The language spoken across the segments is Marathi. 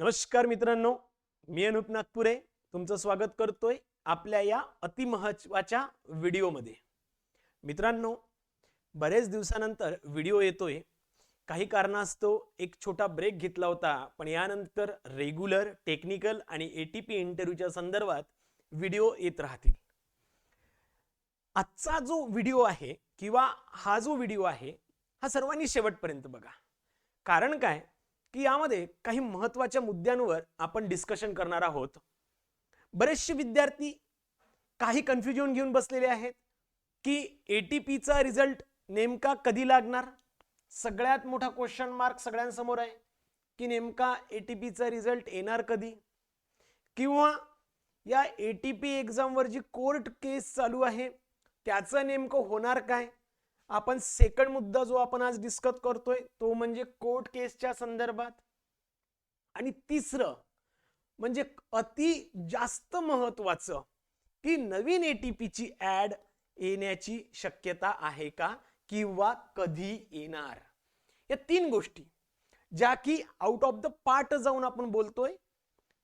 नमस्कार मित्रांनो मी अनुप नागपुरे तुमचं स्वागत करतोय आपल्या या अतिमहत्वाच्या व्हिडिओमध्ये. मित्रांनो बरेच दिवसानंतर व्हिडिओ येतोय. काही कारणास्तव एक छोटा ब्रेक घेतला होता पण यानंतर रेग्युलर टेक्निकल आणि ए टी पी इंटरव्ह्यूच्या संदर्भात व्हिडिओ येत राहतील. आजचा जो व्हिडिओ आहे किंवा हा जो व्हिडिओ आहे हा सर्वांनी शेवटपर्यंत बघा. कारण काय? की यामध्ये काही महत्त्वाच्या मुद्द्यांवर आपण डिस्कशन करणार आहोत. बरेचसे विद्यार्थी काही कन्फ्युजन घेऊन बसलेले आहेत की ए टी पीचा रिझल्ट नेमका कधी लागणार? सगळ्यात मोठा क्वेश्चन मार्क सगळ्यांसमोर आहे की नेमका ए टी पीचा रिझल्ट येणार कधी? किंवा या ए टी पी एक्झामवर जी कोर्ट केस चालू आहे त्याचं नेमकं होणार काय? आपण सेकंड मुद्दा जो आपण आज डिस्कस करतोय तो म्हणजे कोर्ट केसच्या संदर्भात. आणि तिसरं म्हणजे अति जास्त महत्वाचं की नवीन एटीपीची ऍड येण्याची शक्यता आहे का किंवा कधी येणार? या तीन गोष्टी ज्या की आउट ऑफ द पार्ट जाऊन आपण बोलतोय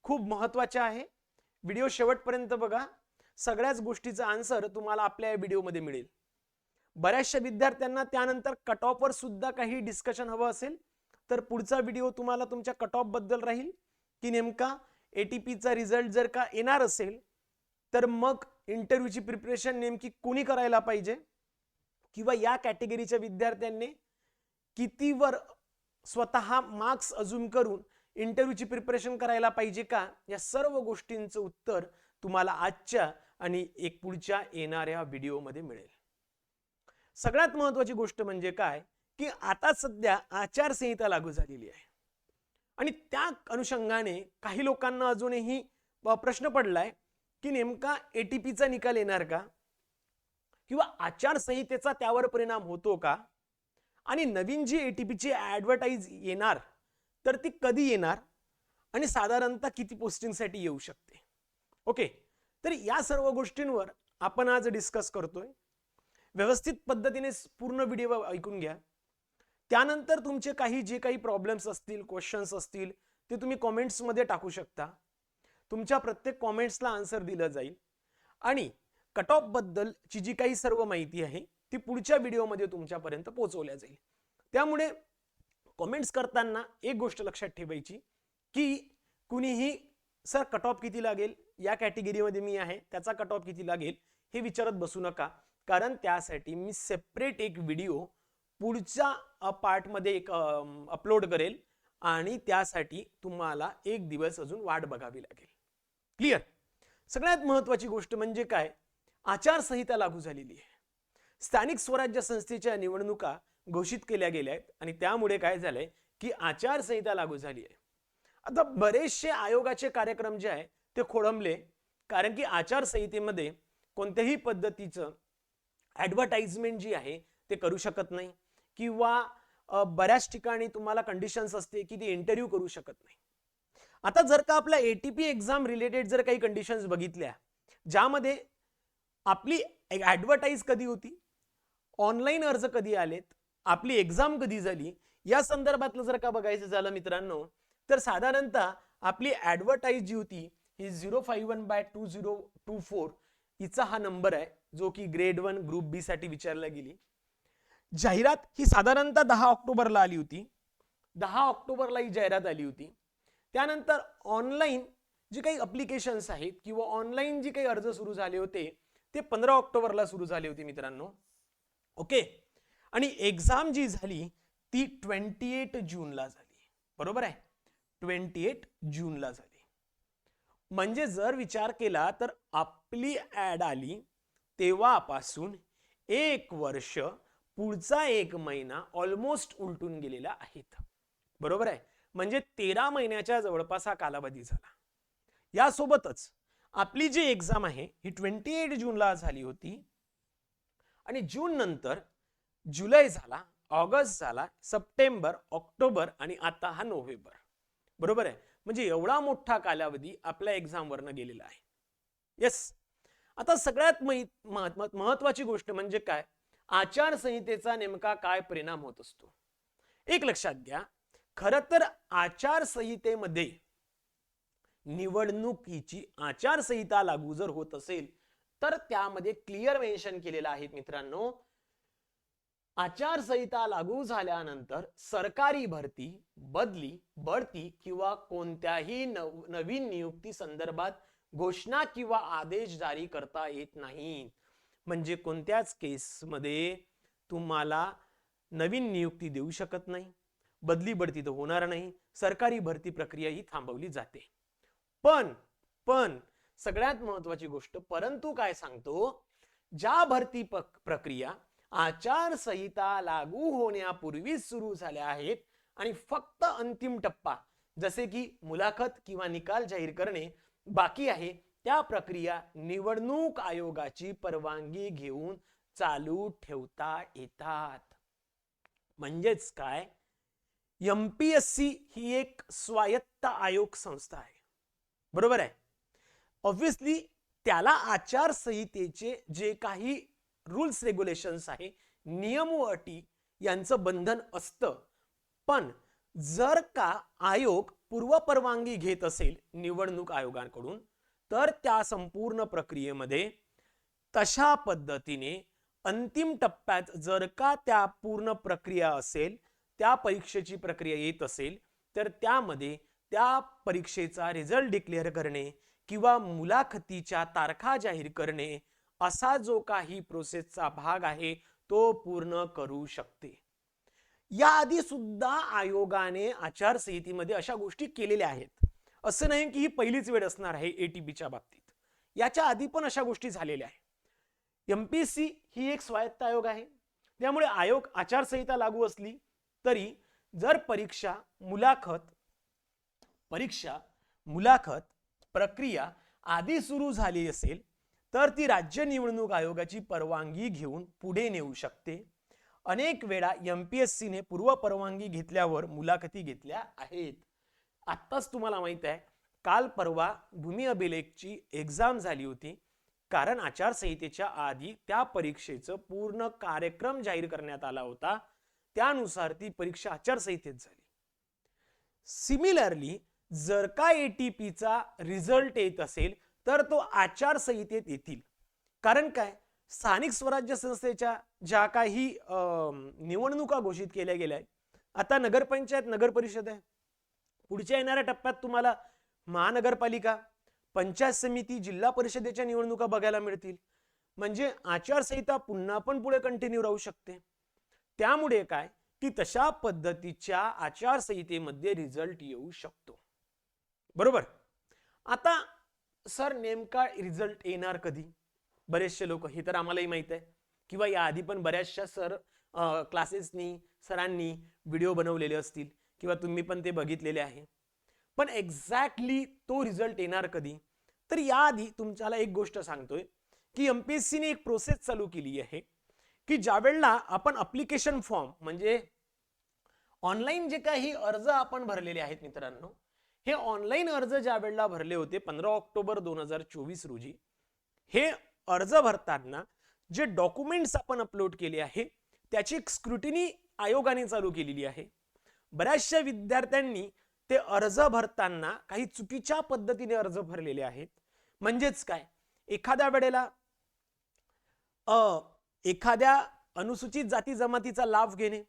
खूप महत्त्वाच्या आहे. व्हिडिओ शेवटपर्यंत बघा. सगळ्याच गोष्टीचा आन्सर तुम्हाला आपल्या या व्हिडिओमध्ये मिळेल. बऱ्याचशा विद्यार्थ्यांना त्यानंतर कट ऑफवर सुद्धा काही डिस्कशन हवं असेल तर पुढचा व्हिडिओ तुम्हाला तुमच्या कट ऑफबद्दल राहील की नेमका ए टी पीचा रिझल्ट जर का येणार असेल तर मग इंटरव्ह्यूची प्रिपरेशन नेमकी कोणी करायला पाहिजे? किंवा या कॅटेगरीच्या विद्यार्थ्यांनी कितीवर स्वतः मार्क्स अजून करून इंटरव्ह्यूची प्रिपरेशन करायला पाहिजे का? या सर्व गोष्टींचं उत्तर तुम्हाला आजच्या आणि एक पुढच्या येणाऱ्या व्हिडिओमध्ये मिळेल. सगळ्यात महत्वाची गोष्ट म्हणजे काय? की आता सध्या आचारसंहिता लागू झालेली आहे. आणि त्या अनुषंगाने काही लोकांना अजूनही प्रश्न पडलाय की नेमका एटीपीचा निकाल येणार का? किंवा आचारसंहितेचा त्यावर परिणाम होतो का? आणि नवीन जी एटीपीची ॲडव्हर्टाईज येणार तर ती कधी येणार? आणि साधारणतः किती पोस्टिंगसाठी येऊ शकते? ओके. तर या सर्व गोष्टींवर आपण आज डिस्कस करतोय. व्यवस्थित पद्धतीने पूर्ण व्हिडिओ ऐकून घ्या. त्यानंतर तुमचे काही जे काही प्रॉब्लेम्स असतील क्वेश्चन्स असतील ते तुम्ही कॉमेंट्समध्ये टाकू शकता. तुमच्या प्रत्येक कॉमेंट्सला आन्सर दिलं जाईल. आणि कट ऑफबद्दलची जी काही सर्व माहिती आहे ती पुढच्या व्हिडिओमध्ये तुमच्यापर्यंत पोहोचवल्या जाईल. त्यामुळे कॉमेंट्स करताना एक गोष्ट लक्षात ठेवायची की कुणीही सर कट ऑफ किती लागेल? या कॅटेगरीमध्ये मी आहे त्याचा कट ऑफ किती लागेल हे विचारत बसू नका. कारण त्यासाठी मी सेपरेट एक व्हिडिओ पुढच्या पार्टमध्ये एक अपलोड करेल आणि त्यासाठी तुम्हाला एक दिवस अजून वाट बघावी लागेल. क्लिअर सगळ्यात महत्वाची गोष्ट म्हणजे काय? आचारसंहिता लागू झालेली आहे. स्थानिक स्वराज्य संस्थेच्या निवडणुका घोषित केल्या गेल्या आहेत आणि त्यामुळे काय झालंय की आचारसंहिता लागू झाली आहे. आता बरेचसे आयोगाचे कार्यक्रम जे आहे ते खोळंबले कारण की आचारसंहितेमध्ये कोणत्याही पद्धतीचं ऍडव्हर्टाइजमेंट जी आहे ते करू शकत नाही. किंवा बऱ्याच ठिकाणी तुम्हाला कंडिशन्स असते की ती इंटरव्ह्यू करू शकत नाही. आता जर का आपल्या एटीपी एक्झाम रिलेटेड जर काही कंडिशन्स बघितल्या ज्यामध्ये आपली ॲडव्हर्टाईज कधी होती ऑनलाईन अर्ज कधी आलेत आपली एक्झाम कधी झाली या संदर्भातलं जर का बघायचं झालं मित्रांनो तर साधारणतः आपली ॲडव्हर्टाईज जी होती ही zero five one by two zero two four हिचा हा नंबर आहे. जो की ग्रेड वन ग्रुप बी साठी विचारला गेली. जाहिरात ही साधारणतः दहा ऑक्टोबरला आली होती. दहा ऑक्टोबरला ही जाहिरात आली होती. त्यानंतर ऑनलाईन जी काही अप्लिकेशन्स आहेत किंवा ऑनलाईन जे काही अर्ज सुरू झाले होते ते पंधरा ऑक्टोबरला सुरू झाले होते मित्रांनो. ओके आणि एक्झाम जी झाली ती ट्वेंटी एट जूनला झाली. बरोबर आहे? ट्वेंटी एट जूनला झाली. म्हणजे जर विचार केला तर आपली ऍड आली तेव्हापासून एक वर्ष पुढचा एक महिना ऑलमोस्ट उलटून गेलेला आहेत. बरोबर आहे? म्हणजे तेरा महिन्याच्या जवळपास हा कालावधी झाला. यासोबतच आपली जी एक्झाम आहे ही ट्वेंटी एट जूनला झाली होती. आणि जून नंतर जुलै झाला ऑगस्ट झाला सप्टेंबर ऑक्टोबर आणि आता हा नोव्हेंबर. बरोबर आहे? म्हणजे एवढा मोठा कालावधी आपल्या एक्झामवरनं गेलेला आहे. येस आता सगळ्यात महत्वाची गोष्ट म्हणजे काय? आचारसंहितेचा नेमका काय परिणाम होत असतो? एक लक्षात घ्या. खर तर आचारसंहितेमध्ये निवडणुकीची आचारसंहिता लागू जर होत असेल तर त्यामध्ये क्लिअर मेन्शन केलेलं आहे मित्रांनो. आचारसंहिता लागू झाल्यानंतर सरकारी भरती बदली बढती किंवा कोणत्याही नव- नवीन नियुक्ती संदर्भात घोषणा किंवा आदेश जारी करता येत नाही. म्हणजे कोणत्याच केसमध्ये तुम्हाला नवीन नियुक्ती देऊ शकत नाही. बदली बढती तर होणार नाही. सरकारी भरती प्रक्रिया ही थांबवली जाते. पण पण सगळ्यात महत्वाची गोष्ट परंतु काय सांगतो? ज्या भरती प्रक्रिया आचारसंहिता लागू होण्यापूर्वीच सुरू झाल्या आहेत आणि फक्त अंतिम टप्पा जसे की मुलाखत किंवा निकाल जाहीर करणे बाकी आहे त्या प्रक्रिया निवडणूक आयोगाची परवानगी घेऊन चालू ठेवता येतात. म्हणजेच काय? एमपीएससी ही एक स्वायत्त आयोग संस्था आहे. बरोबर आहे? ऑब्विसली त्याला आचारसंहितेचे जे काही रूल्स रेग्युलेशन्स आहे नियम व अटी यांचं बंधन असतं. पण जर का आयोग पूर्वपरवानगी घेत असेल निवडणूक आयोगाकडून तर त्या संपूर्ण प्रक्रियेमध्ये तशा पद्धतीने अंतिम टप्प्यात जर का त्या पूर्ण प्रक्रिया असेल त्या परीक्षेची प्रक्रिया येत असेल तर त्यामध्ये त्या परीक्षेचा रिझल्ट डिक्लेअर करणे किंवा मुलाखतीच्या तारखा जाहीर करणे असा जो काही प्रोसेसचा भाग आहे तो पूर्ण करू शकते. याआधी सुद्धा आयोगाने आचारसंहितेमध्ये अशा गोष्टी केलेल्या आहेत. असं नाही की ही पहिलीच वेळ असणार आहे एटीपीच्या बाबतीत. याच्या आधी पण अशा गोष्टी झालेल्या आहेत. एमपीएससी ही एक स्वायत्त आयोग आहे. त्यामुळे आयोग आचारसंहिता लागू असली तरी जर परीक्षा मुलाखत परीक्षा मुलाखत प्रक्रिया आधी सुरू झाली असेल तर ती राज्य निवडणूक आयोगाची परवानगी घेऊन पुढे नेऊ शकते. अनेक वेळा एमपीएससीने पूर्व परवानगी घेतल्यावर मुलाखती घेतल्या आहेत. आत्ताच तुम्हाला माहीत आहे काल परवा भूमी अभिलेखची एक्झाम झाली होती. कारण आचारसंहितेच्या आधी त्या परीक्षेचं पूर्ण कार्यक्रम जाहीर करण्यात आला होता. त्यानुसार ती परीक्षा आचारसंहितेत झाली. सिमिलरली जर का एटीपीचा रिझल्ट येत असेल तर तो आचारसंहितेत येतील. कारण काय? स्थानिक स्वराज्य संस्थेच्या ज्या काही अं, निवडणुका घोषित केल्या गेल्या आहेत आता नगरपंचायत नगर परिषद आहे. पुढच्या येणाऱ्या टप्प्यात तुम्हाला महानगरपालिका पंचायत समिती जिल्हा परिषदेच्या निवडणुका बघायला मिळतील. म्हणजे आचारसंहिता पुन्हा पण पुढे कंटिन्यू राहू शकते. त्यामुळे काय? की तशा पद्धतीच्या आचारसंहितेमध्ये रिझल्ट येऊ शकतो. बरोबर? आता सर नेमका रिझल्ट येणार कधी? बरेचसे लोक हे तर आम्हालाही माहीत आहे. किंवा याआधी पण बऱ्याचशा सर क्लासेसनी सरांनी व्हिडिओ बनवलेले असतील किंवा तुम्ही पण ते बघितलेले आहे. पण एक्झॅक्टली तो रिझल्ट येणार कधी? तर याआधी तुमच्याला एक गोष्ट सांगतोय की एमपीएससीने एक प्रोसेस चालू केली आहे की ज्या वेळेला आपण अप्लिकेशन फॉर्म म्हणजे ऑनलाईन जे काही अर्ज आपण भरलेले आहेत मित्रांनो हे ऑनलाईन अर्ज ज्या वेळेला भरले होते पंधरा ऑक्टोबर दोन हजार चोवीस रोजी हे अर्ज भरताना जे डॉक्युमेंट्स आपण अपलोड केले आहे त्याची स्क्रुटिनी आयोगाने चालू केलेली आहे. बऱ्याचशा विद्यार्थ्यांनी ते अर्ज भरताना काही चुकीच्या पद्धतीने अर्ज भरलेले आहेत. म्हणजेच काय? एखाद्या वेळेला अ एखाद्या अनुसूचित जाती जमातीचा लाभ घेणे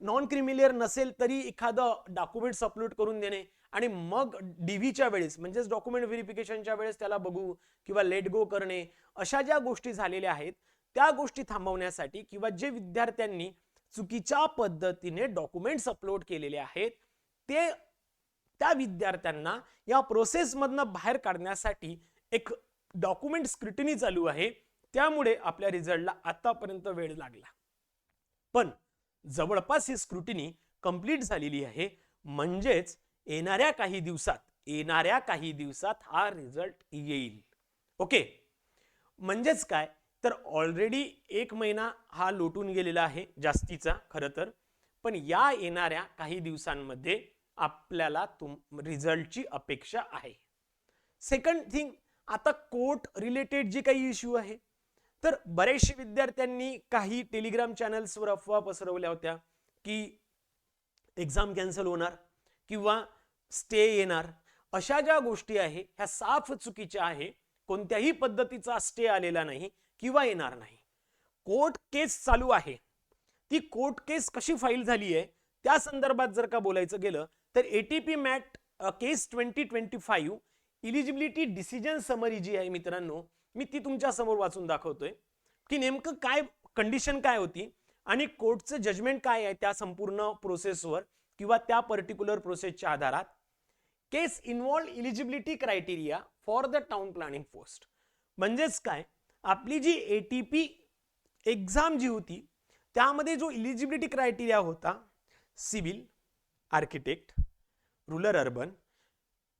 नॉन क्रिमिलियर नसेल तरी एखादं डॉक्युमेंट्स अपलोड करून देणे आणि मग डीव्हीच्या वेळेस म्हणजेच डॉक्युमेंट व्हेरिफिकेशनच्या वेळेस त्याला बघू किंवा लेट गो करणे अशा ज्या गोष्टी झालेल्या आहेत त्या गोष्टी थांबवण्यासाठी किंवा जे विद्यार्थ्यांनी चुकीच्या पद्धतीने डॉक्युमेंट्स अपलोड केलेले आहेत ते त्या विद्यार्थ्यांना या प्रोसेसमधनं बाहेर काढण्यासाठी एक डॉक्युमेंट स्क्रिटनी चालू आहे. त्यामुळे आपल्या रिझल्टला आतापर्यंत वेळ लागला. पण जवळपास ही स्क्रुटिनी कंप्लीट झालेली आहे. म्हणजेच येणाऱ्या काही दिवसात येणाऱ्या काही दिवसात हा रिझल्ट येईल. ओके म्हणजेच काय? तर ऑलरेडी एक महिना हा लोटून गेलेला आहे जास्तीचा खरं तर. पण या येणाऱ्या काही दिवसांमध्ये आपल्याला तुम रिझल्टची अपेक्षा आहे. सेकंड थिंग आता कोर्ट रिलेटेड जे काही इश्यू आहे तर बरेचसे विद्यार्थ्यांनी काही टेलिग्राम चॅनल्सवर अफवा पसरवल्या होत्या की एक्झाम कॅन्सल होणार. किंवा स्टे येणार. अशा ज्या गोष्टी आहे ह्या साफ चुकीच्या आहे कोणत्याही पद्धतीचा स्टे आलेला नाही किंवा येणार नाही. कोर्ट केस चालू आहे. ती कोर्ट केस कशी फाईल झाली आहे त्या संदर्भात जर का बोलायचं गेलं तर ATP MAT case twenty twenty five eligibility decision summary जी आहे मित्रांनो मी ती तुमच्यासमोर वाचून दाखवतोय. की नेमकं काय कंडिशन काय होती आणि कोर्टचं जजमेंट काय आहे त्या संपूर्ण प्रोसेसवर किंवा त्या पर्टिक्युलर प्रोसेसच्या आधारात case involve eligibility criteria for the town planning post म्हणजेच काय? आपली जी ए टी पी एक्झाम जी होती त्यामध्ये जो इलिजिबिलिटी क्रायटेरिया होता सिव्हिल आर्किटेक्ट रुरल अर्बन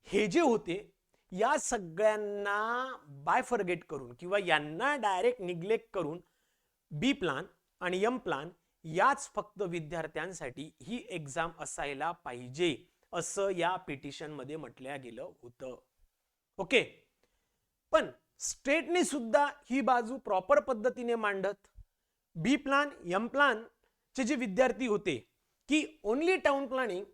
हे जे होते या सगळ्यांना बाय फॉरगेट करून किंवा यांना डायरेक्ट निग्लेक्ट करून बी प्लान आणि यम प्लान याच फक्त विद्यार्थ्यांसाठी ही एक्झाम असायला पाहिजे असं या पिटिशनमध्ये म्हटल्या गेलं होतं. ओके पण स्टेटने सुद्धा ही बाजू प्रॉपर पद्धतीने मांडत. बी प्लान यम प्लान चे जे विद्यार्थी होते की only town planning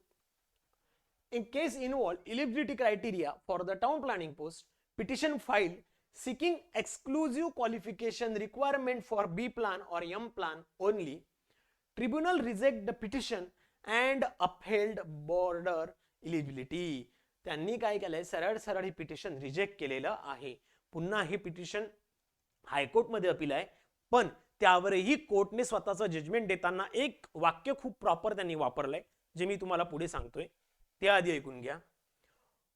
in case involve eligibility criteria for the town planning post petition file seeking exclusive qualification requirement for B plan or M plan only tribunal reject the petition and upheld border eligibility. त्यांनी काय केलंय? सरळ सरळ ही पिटिशन रिजेक्ट केलेलं आहे. पुन्हा हे पिटिशन हायकोर्टमध्ये अपील आहे. पण त्यावरही कोर्टने स्वतःचं जजमेंट देताना एक वाक्य खूप प्रॉपर त्यांनी वापरलंय जे मी तुम्हाला पुढे सांगतोय. ते आधी ऐकून घ्या.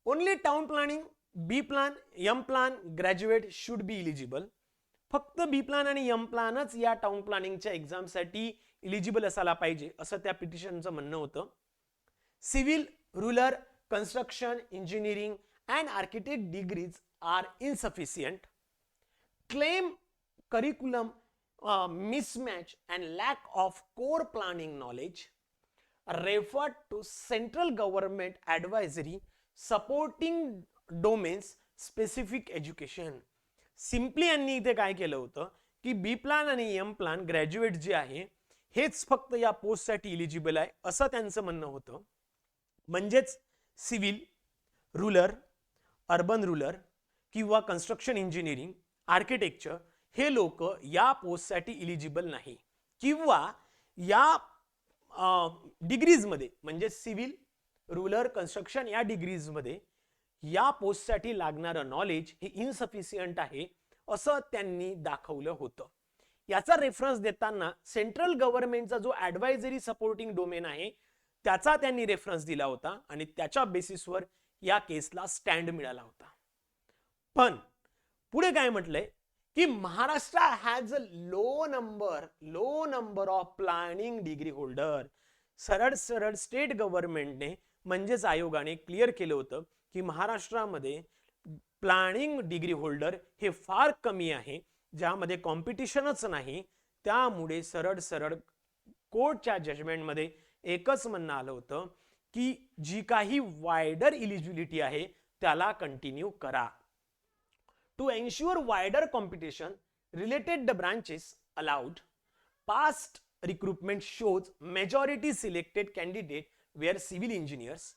Only town planning B plan M plan graduate should be eligible फक्त बी प्लान आणि यम प्लानच या टाउन प्लॅनिंगच्या एक्झामसाठी इलिजिबल असायला पाहिजे असं त्या पिटिशनचं म्हणणं होतं. Civil rural construction engineering and architect degrees are insufficient claim curriculum mismatch and lack of core planning knowledge refer to central government advisory supporting domains specific education simply यांनी इथे काय केलं होतं की बी प्लान आणि एम प्लान ग्रॅज्युएट जे आहे हेच फक्त या पोस्टसाठी इलिजिबल आहे असं त्यांचं म्हणणं होतं. म्हणजेच सिव्हिल रुलर अर्बन रुलर किंवा कन्स्ट्रक्शन इंजिनिअरिंग आर्किटेक्चर हे लोक या पोस्टसाठी इलिजिबल नाही. किंवा या डिग्रीजमध्ये म्हणजे सिव्हिल रुलर कन्स्ट्रक्शन या डिग्रीजमध्ये या पोस्टसाठी लागणारं नॉलेज हे इनसफिशियंट आहे असं त्यांनी दाखवलं होतं. याचा रेफरन्स देताना सेंट्रल गव्हर्नमेंटचा जो ऍडवायझरी सपोर्टिंग डोमेन आहे त्याचा त्यांनी रेफरन्स दिला होता आणि त्याच्या बेसिसवर या केसला स्टँड मिळाला होता. पण पुढे काय म्हटलंय? की Maharashtra has a low number low number of planning degree holder सरळ सरळ स्टेट गव्हर्नमेंटने म्हणजेच आयोगाने क्लिअर केलं होतं की महाराष्ट्रामध्ये प्लॅनिंग डिग्री होल्डर हे फार कमी आहे. ज्यामध्ये कॉम्पिटिशनच नाही त्यामुळे सरळ सरळ कोर्टच्या जजमेंटमध्ये एकच म्हणणं आलं होतं की जी काही वायडर इलिजिबिलिटी आहे त्याला कंटिन्यू करा. To ensure wider competition related the branches allowed past recruitment shows majority selected candidate we are civil engineers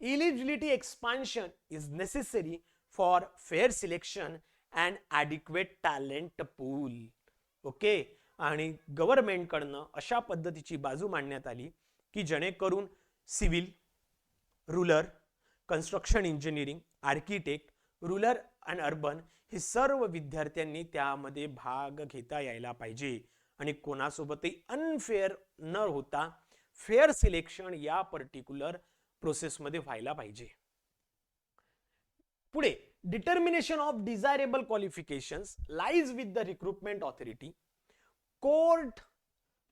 eligibility expansion is necessary for fair selection and adequate talent pool. Okay? आणि गव्हर्नमेंटकडनं अशा पद्धतीची बाजू मांडण्यात आली की जेणेकरून civil rural construction engineering architect rural and urban हे सर्व विद्यार्थ्यांनी त्यामध्ये भाग घेता यायला पाहिजे. आणि कोणासोबतही अनफेअर न होता फेअर सिलेक्शन या पर्टिक्युलर प्रोसेसमध्ये व्हायला पाहिजे. पुढे determination of desirable qualifications lies with the recruitment authority court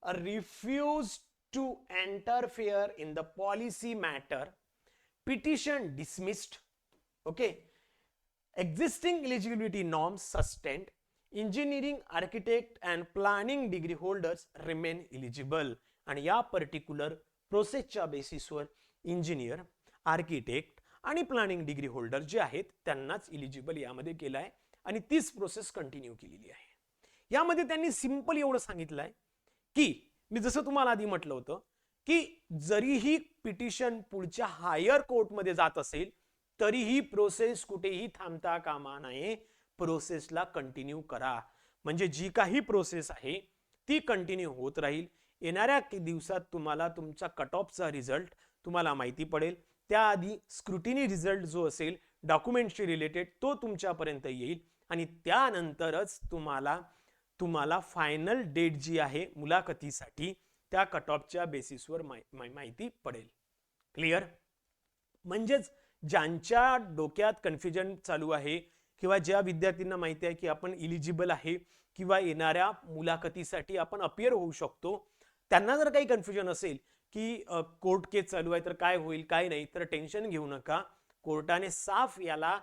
refused to interfere in the policy matter petition dismissed okay existing eligibility norms sustained engineering architect and planning degree holders remain eligible आणि या पर्टिक्युलर प्रोसेसच्या बेसिसवर इंजिनियर आर्किटेक्ट आणि प्लॅनिंग डिग्री होल्डर जे आहेत त्यांनाच इलिजिबल यामध्ये केलं आहे आणि तीच प्रोसेस कंटिन्यू केलेली आहे. यामध्ये त्यांनी सिंपल एवढं सांगितलंय की मी जसं तुम्हाला आधी म्हटलं होतं की जरीही पिटिशन पुढच्या हायर कोर्टमध्ये जात असेल तरीही प्रोसेस कुठेही थांबता कामा नये. प्रोसेसला कंटिन्यू करा. म्हणजे जी काही प्रोसेस आहे ती कंटिन्यू होत राहील. येणाऱ्या दिवसात तुम्हाला तुमचा कट ऑफचा रिझल्ट तुम्हाला माहिती पडेल. त्याआधी स्क्रुटिनी रिझल्ट जो असेल डॉक्युमेंटशी रिलेटेड तो तुमच्यापर्यंत येईल. आणि त्यानंतरच तुम्हाला तुम्हाला फायनल डेट जी आहे मुलाखतीसाठी त्या कट ऑफच्या बेसिसवर माहिती पडेल. क्लिअर? म्हणजेच ज्यांच्या डोक्यात कन्फ्युजन चालू आहे किंवा ज्या विद्यार्थ्यांना माहिती आहे की आपण इलिजिबल आहे किंवा येणाऱ्या मुलाखतीसाठी आपण अपियर होऊ शकतो त्यांना जर काही कन्फ्युजन असेल की कोर्ट केस चालू आहे तर काय होईल काय नाही तर टेन्शन घेऊ नका. कोर्टाने साफ याला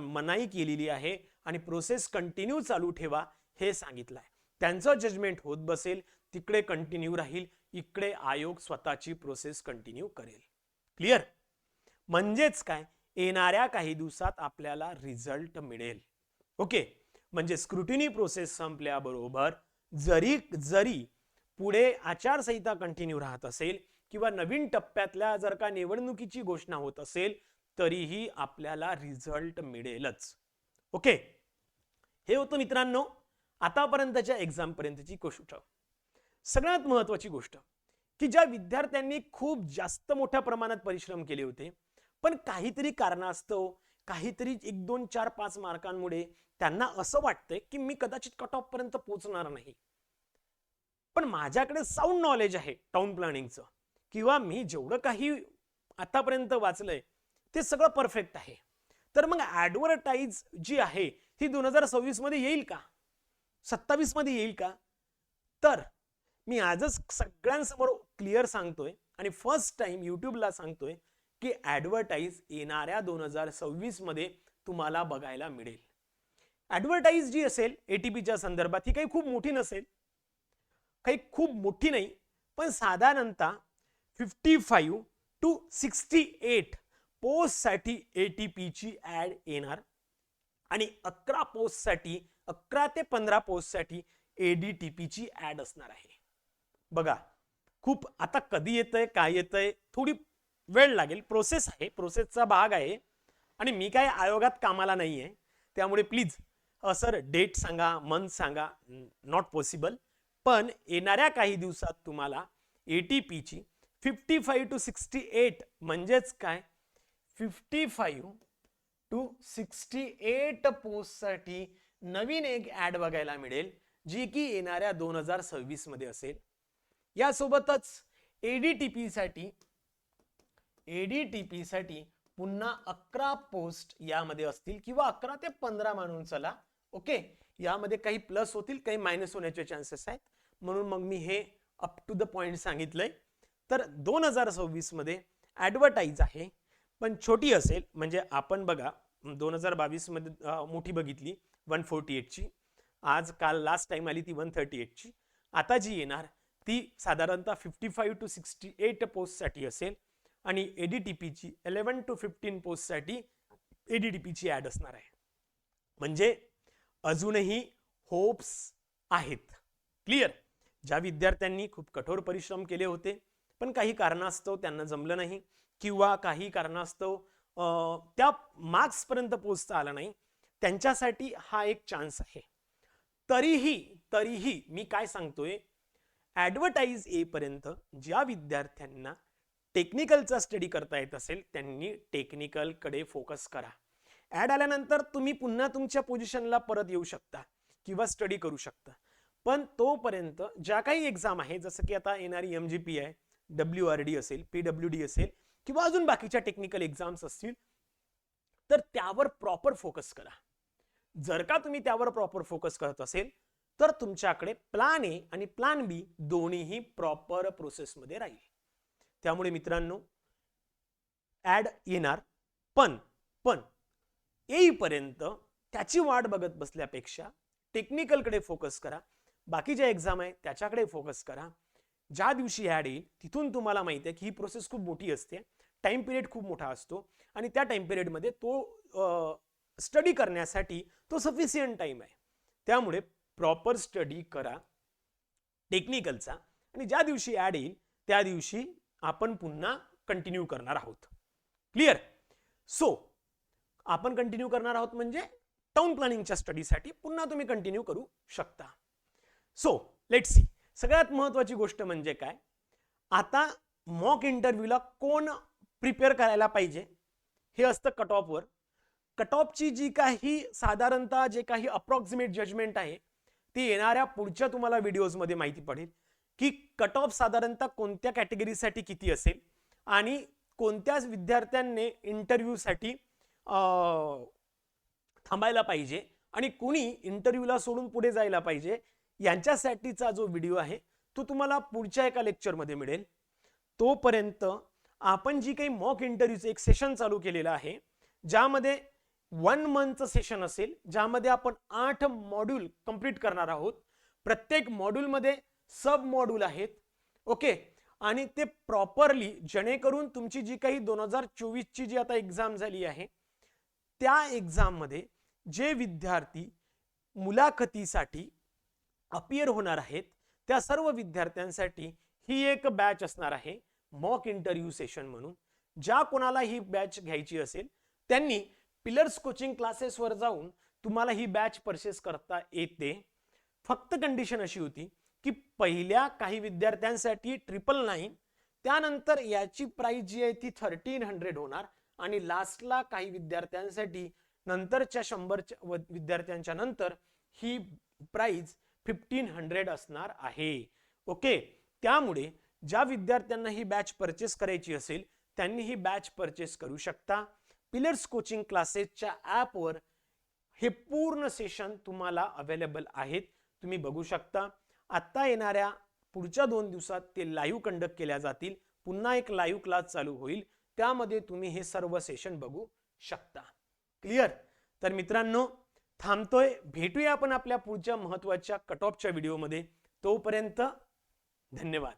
मनाई केलेली आहे आणि प्रोसेस कंटिन्यू चालू ठेवा हे सांगितलं आहे त्यांचं जजमेंट होत बसेल तिकडे कंटिन्यू राहील इकडे आयोग स्वतःची प्रोसेस कंटिन्यू करेल. क्लिअर? म्हणजेच काय? येणाऱ्या काही दिवसात आपल्याला रिझल्ट मिळेल. ओके? म्हणजे स्क्रुटिनी प्रोसेस संपल्याबरोबर जरी जरी पुढे आचारसंहिता कंटिन्यू राहत असेल किंवा नवीन टप्प्यातल्या जर का निवडणुकीची घोषणा होत असेल तरीही आपल्याला रिझल्ट मिळेलच. ओके हे होतं मित्रांनो आतापर्यंतच्या एक्झामपर्यंतची गोष्ट. सगळ्यात महत्वाची गोष्ट की ज्या विद्यार्थ्यांनी खूप जास्त मोठ्या प्रमाणात परिश्रम केले होते पण काहीतरी कारणास्तव काहीतरी एक दोन चार पाच मार्कांमुळे त्यांना असं वाटतंय की मी कदाचित कट ऑफ पर्यंत पोहोचणार नाही. पण माझ्याकडे साऊंड नॉलेज आहे टाउन प्लॅनिंगचं किंवा मी जेवढं काही आतापर्यंत वाचलंय ते सगळं परफेक्ट आहे. तर मग ॲडव्हर्टाईज जी आहे ती दोन हजार सव्वीसमध्ये येईल का? सत्तावीसमध्ये येईल का? तर मी आजच सगळ्यांसमोर क्लिअर सांगतोय आणि फर्स्ट टाइम यूट्यूबला सांगतोय की ॲडव्हर्टाईज येणाऱ्या दोन हजार सव्वीसमध्ये तुम्हाला बघायला मिळेल. ॲडव्हर्टाईज जी असेल एटीपीच्या संदर्भात ही काही खूप मोठी नसेल. काही खूप मोठी नाही पण साधारणतः fifty five to sixty eight पोस्टसाठी एटीपीची ऍड येणार आणि अकरा पोस्टसाठी अकरा ते पंधरा पोस्टसाठी एडीटीपीची ऍड असणार आहे. बघा खूप आता कधी येतंय काय येतंय थोडी वेळ लागेल. प्रोसेस आहे प्रोसेसचा भाग आहे आणि मी काय आयोगात कामाला नाही आहे त्यामुळे प्लीज सर डेट सांगा मंथ सांगा नॉट पॉसिबल पण येणाऱ्या काही दिवसात तुम्हाला A T Peechi fifty five to sixty eight म्हणजेच काय? Fifty five to sixty eight पोस्टसाठी नवीन एक ऍड बघायला मिळेल जी की येणाऱ्या दोन हजार सव्वीसमध्ये असेल. यासोबतच एडीटीपी साठी एडीटीपी साठी पुन्हा अकरा पोस्ट यामध्ये असतील किंवा अकरा ते पंधरा माणूस चला. ओके? यामध्ये काही प्लस होतील काही मायनस होण्याचे चान्सेस आहेत. म्हणून मग मी हे अप टू द पॉइंट सांगितलंय. तर दोन हजार सव्वीसमध्ये ऍडव्हर्टाईज आहे. पण छोटी असेल म्हणजे आपण बघा दोन हजार बावीसमध्ये मोठी बघितली वन फोर्टी एटची आज काल लास्ट टाइम आली ती वन थर्टी एटची आता जी येणार ती साधारणतः fifty five to sixty eight पोस्टसाठी असेल. आणि एडीटीपीची इलेवन टू फिफ्टीन पोस्टसाठी एडीटीपीची ॲड असणार आहे. म्हणजे अजूनही होप्स आहेत. क्लिअर ज्या विद्यार्थ्यांनी खूप कठोर परिश्रम केले होते पण काही कारणास्तव त्यांना जमलं नाही किंवा काही कारणास्तव त्या मार्क्सपर्यंत पोहोचता आला नाही. त्यांच्यासाठी हा एक चान्स आहे. तरीही तरीही मी काय सांगतोय ॲडव्हर्टाईज येईपर्यंत ज्या विद्यार्थ्यांना टेक्निकलचा स्टडी करता येत असेल त्यांनी टेक्निकलकडे फोकस करा. ऍड आल्यानंतर तुम्ही पुन्हा तुमच्या पोझिशनला परत येऊ शकता किंवा स्टडी करू शकता. पण तोपर्यंत ज्या काही एक्झाम आहे जसं की आता येणारी एम जी पी आहे डब्ल्यू आर डी असेल पी डब्ल्यू डी असेल किंवा अजून बाकीच्या टेक्निकल एक्झाम्स असतील तर त्यावर प्रॉपर फोकस करा. जर का तुम्ही त्यावर प्रॉपर फोकस करत असेल तर तुमच्याकडे प्लान ए आणि प्लान बी दोन्हीही प्रॉपर प्रोसेसमध्ये राहील. त्यामुळे मित्रांनो ॲड येणार पण पण येईपर्यंत त्याची वाट बघत बसल्यापेक्षा टेक्निकलकडे फोकस करा. बाकी ज्या एक्झाम आहे त्याच्याकडे फोकस करा. ज्या दिवशी ॲड येईल तिथून तुम्हाला माहिती आहे की ही प्रोसेस खूप मोठी असते. टाइम पिरियड खूप मोठा असतो. आणि त्या टाईम पिरियडमध्ये तो स्टडी करण्यासाठी तो सफिशियंट टाइम आहे. त्यामुळे प्रॉपर स्टडी करा. टेक्निकलचा आणि ज्या दिवशी ॲड येईल त्या दिवशी आपण पुन्हा कंटिन्यू करणार आहोत. क्लिअर सो आपण कंटिन्यू करणार आहोत म्हणजे टाउन प्लॅनिंगच्या स्टडीसाठी पुन्हा तुम्ही कंटिन्यू करू शकता. सो लेट सी सगळ्यात महत्त्वाची गोष्ट म्हणजे काय? आता मॉक इंटरव्ह्यूला कोण प्रिपेअर करायला पाहिजे? हे असतं कट ऑफवर कट ऑफची जी काही साधारणतः जे काही अप्रॉक्सिमेट जजमेंट आहे ती येणाऱ्या पुढच्या तुम्हाला व्हिडिओजमध्ये माहिती पडेल की कट ऑफ साधारणतः कोणत्या कॅटेगरीसाठी किती असेल आणि कोणत्याच विद्यार्थ्यांनी इंटरव्ह्यूसाठी थांबायला पाहिजे आणि कुणी इंटरव्ह्यूला सोडून पुढे जायला पाहिजे यांच्यासाठीचा जो व्हिडिओ आहे तो तुम्हाला पुढच्या एका लेक्चरमध्ये मिळेल. तोपर्यंत आपण जी काही मॉक इंटरव्ह्यूचं एक सेशन चालू केलेलं आहे ज्यामध्ये वन मंथचं सेशन असेल ज्यामध्ये आपण आठ मॉड्यूल कंप्लीट करणार आहोत. प्रत्येक मॉड्यूलमध्ये सब मॉड्यूल आहेत. ओके? आणि ते प्रॉपरली जेणेकरून तुमची जी काही दोन हजार चोवीसची जी आता एक्झाम झाली आहे त्या एक्झाममध्ये जे विद्यार्थी मुलाखतीसाठी अपियर होणार आहेत त्या सर्व विद्यार्थ्यांसाठी ही एक बॅच असणार आहे मॉक इंटरव्ह्यू सेशन म्हणून. ज्या कोणाला ही बॅच घ्यायची असेल त्यांनी पिलर्स कोचिंग क्लासेसवर जाऊन तुम्हाला ही बॅच परचेस करता येते. फक्त कंडिशन अशी होती की पहिल्या काही विद्यार्थ्यांसाठी ट्रिपल नाईन त्यानंतर याची प्राइस जी आहे ती थर्टीन हंड्रेड होणार. आणि लास्टला काही विद्यार्थ्यांसाठी नंतरच्या शंभरच्या विद्यार्थ्यांच्या नंतर ही प्राईज फिफ्टीन हंड्रेड असणार आहे. ओके त्यामुळे ज्या विद्यार्थ्यांना ही बॅच परचेस करायची असेल त्यांनी ही बॅच परचेस करू शकता. पिलर्स कोचिंग क्लासेसच्या ॲपवर हे पूर्ण सेशन तुम्हाला अवेलेबल आहेत. तुम्ही बघू शकता. आत्ता येणाऱ्या पुढच्या दोन दिवसात ते लाईव्ह कंडक्ट केल्या जातील. पुन्हा एक लाईव्ह क्लास चालू होईल. त्यामध्ये तुम्ही हे सर्व सेशन बघू शकता. क्लिअर तर मित्रांनो थांबतोय. भेटूया आपण आपल्या पुढच्या महत्त्वाच्या कट ऑफच्या व्हिडिओमध्ये तोपर्यंत धन्यवाद.